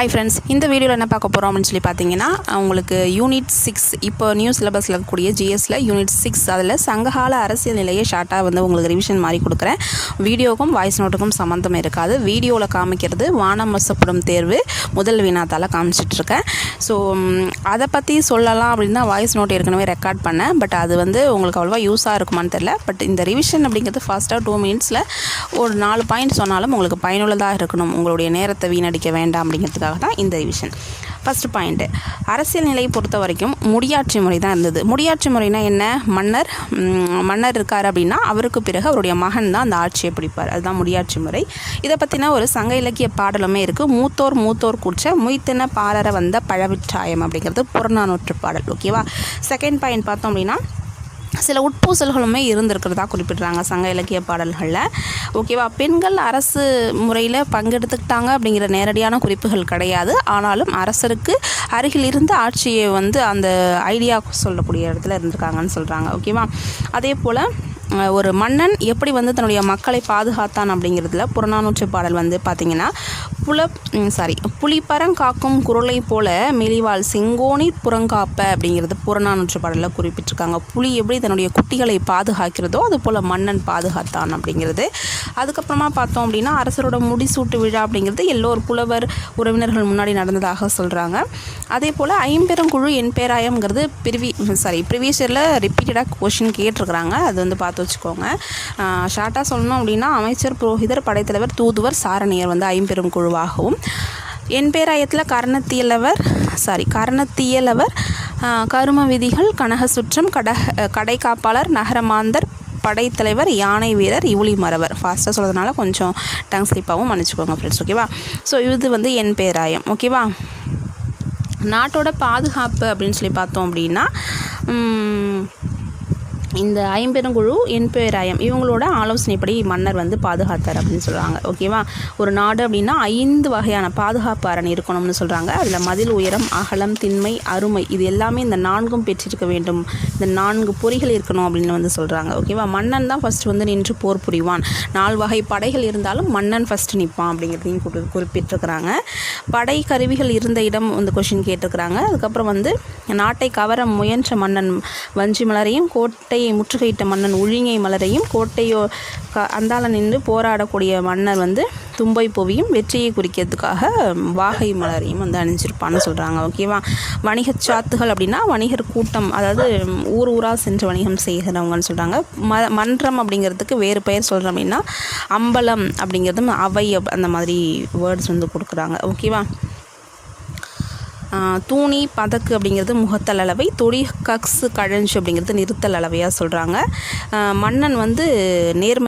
Hi friends இந்த வீடியோவில் என்ன பார்க்க போகிறோம் அப்படின்னு சொல்லி பார்த்தீங்கன்னா உங்களுக்கு யூனிட் சிக்ஸ் இப்போ நியூ சிலபஸில் இருக்கக்கூடிய ஜிஎஸ்சில் யூனிட் சிக்ஸ் அதில் சங்ககால அரசியல் நிலையை ஷார்ட்டாக வந்து உங்களுக்கு ரிவிஷன் மாதிரி கொடுக்குறேன். வீடியோக்கும் வாய்ஸ் நோட்டுக்கும் சம்மந்தம் இருக்காது. வீடியோவில் காமிக்கிறது வானம் வசப்படும் தேர்வு முதல் வினாத்தால் காமிச்சிட்ருக்கேன் ஸோ அதை பற்றி சொல்லலாம் அப்படின்னா வாய்ஸ் நோட் ஏற்கனவே ரெக்கார்ட் பண்ணேன். பட் அது வந்து உங்களுக்கு அவ்வளோவா யூஸாக இருக்குமான்னு தெரில பட் இந்த ரிவிஷன் அப்படிங்கிறது ஃபாஸ்ட்டாக டூ மினிட்ஸில் ஒரு நாலு பாயிண்ட் சொன்னாலும் உங்களுக்கு பயனுள்ளதாக இருக்கணும். உங்களுடைய நேரத்தை வீணடிக்க வேண்டாம் அப்படிங்கிறதுக்காக தான் இந்த ரிவிஷன் ஃபஸ்ட்டு பாயிண்ட்டு அரசியல் நிலையை பொறுத்த வரைக்கும் முடியாட்சி முறை தான் இருந்தது. முடியாட்சி முறைனா என்ன? மன்னர் மன்னர் இருக்கார் அப்படின்னா அவருக்கு பிறகு அவருடைய மகன் தான் அந்த ஆட்சியை பிடிப்பார். அதுதான் முடியாட்சி முறை. இதை பற்றின ஒரு சங்க இலக்கிய பாடலுமே இருக்குது மூத்தோர் மூத்தோர் கூச்ச முய்த்தின பாலர வந்த பழவிற்றாயம் அப்படிங்கிறது புறநானூற்று பாடல் ஓகேவா செகண்ட் பாயிண்ட் பார்த்தோம் அப்படின்னா சில உட்பூசல்களுமே இருந்திருக்கிறதா குறிப்பிட்றாங்க சங்க இலக்கிய பாடல்களில். ஓகேவா? பெண்கள் அரசு முறையில் பங்கெடுத்துக்கிட்டாங்க அப்படிங்கிற நேரடியான குறிப்புகள் கிடையாது. ஆனாலும் அரசருக்கு அருகில் இருந்து ஆட்சியை வந்து அந்த ஐடியா சொல்லக்கூடிய இடத்துல இருந்திருக்காங்கன்னு சொல்கிறாங்க ஓகேவா? அதே போல் ஒரு மன்னன் எப்படி வந்து தன்னுடைய மக்களை பாதுகாத்தான் அப்படிங்கிறதுல புறநானூற்று பாடல் வந்து பார்த்திங்கன்னா புல சாரி புலிப்பரங்காக்கும் குரலை போல மெலிவாள் செங்கோணி புறங்காப்ப அப்படிங்கிறது புறநானூற்று பாடலில் குறிப்பிட்டிருக்காங்க. புலி எப்படி தன்னுடைய குட்டிகளை பாதுகாக்கிறதோ அது போல் மன்னன் பாதுகாத்தான் அப்படிங்கிறது. அதுக்கப்புறமா பார்த்தோம் அப்படின்னா அரசரோட முடிசூட்டு விழா அப்படிங்கிறது எல்லோர் புலவர் உறவினர்கள் முன்னாடி நடந்ததாக சொல்கிறாங்க அதே போல் ஐம்பெருங்குழு என் பேராயம்ங்கிறது பிரிவி சாரி ப்ரிவியஸ் இயரில் ரிப்பீட்டடாக கொஷின் கேட்டிருக்கிறாங்க. அது வந்து பார்த்து வச்சுக்கோங்க. ஷார்ட்டாக சொல்லணும் அப்படின்னா அமைச்சர் புரோஹிதர் படைத்தலைவர் தூதுவர் சாரணியர் வந்து ஐம்பெரும் குழுவாகவும் என் பேராயத்தில் கர்ணத்தியலவர் சாரி கர்ணத்தியலவர் கரும விதிகள் கனக சுற்றம் கட கடை காப்பாளர் நகரமாந்தர் படைத்தலைவர் யானை வீரர் இவுளி மறவர். ஃபாஸ்ட்டாக சொல்கிறதுனால கொஞ்சம் டங் ஸ்லிப்பாகவும் மன்னிச்சுக்கோங்க ஃப்ரெண்ட்ஸ் ஓகேவா ஸோ இது வந்து என் பேராயம் ஓகேவா நாட்டோட பாதுகாப்பு அப்படின்னு சொல்லி பார்த்தோம் அப்படின்னா இந்த ஐம்பெருங்குழு என்பேராயம் இவங்களோட ஆலோசனைப்படி மன்னர் வந்து பாதுகாத்தார் அப்படின்னு சொல்கிறாங்க ஓகேவா ஒரு நாடு அப்படின்னா ஐந்து வகையான பாதுகாப்பு அரண் இருக்கணும்னு சொல்கிறாங்க அதில் மதில் உயரம் அகலம் திண்மை அருமை இது எல்லாமே இந்த நான்கும் பெற்றிருக்க வேண்டும். இந்த நான்கு பொறிகள் இருக்கணும் அப்படின்னு வந்து சொல்கிறாங்க ஓகேவா மன்னன் தான் ஃபஸ்ட் வந்து நின்று போர் புரிவான். நாலு வகை படைகள் இருந்தாலும் மன்னன் ஃபஸ்ட்டு நிற்பான் அப்படிங்கிறதையும் குறி குறிப்பிட்டிருக்கிறாங்க. படை கருவிகள் இருந்த இடம் இந்த கொஷின் கேட்டிருக்கிறாங்க. அதுக்கப்புறம் வந்து நாட்டை கவர முயன்ற மன்னன் வஞ்சி மலரையும் கோட்டை கோட்டையை முற்றுகையிட்ட மன்னன் உழிங்கை மலரையும் கோட்டையோ க அந்தால நின்று போராடக்கூடிய மன்னர் வந்து தும்பை புவியும் வெற்றியை குறிக்கிறதுக்காக வாகை மலரையும் வந்து அணிஞ்சிருப்பான்னு சொல்கிறாங்க ஓகேவா வணிகச் சாத்துகள் அப்படின்னா வணிகர் கூட்டம் அதாவது ஊர் ஊராக சென்று வணிகம் செய்கிறவங்கன்னு சொல்கிறாங்க ம மன்றம் அப்படிங்கிறதுக்கு வேறு பெயர் சொல்கிறோம் அப்படின்னா அம்பலம் அப்படிங்கிறதும் அவை அந்த மாதிரி வேர்ட்ஸ் வந்து கொடுக்குறாங்க ஓகேவா தூணி பதக்கு அப்படிங்கிறது முகத்தல் அளவை தொடி கக்ஸு கழஞ்சு அப்படிங்கிறது நிறுத்தல் அளவையாக சொல்கிறாங்க மன்னன் வந்து நேர்ம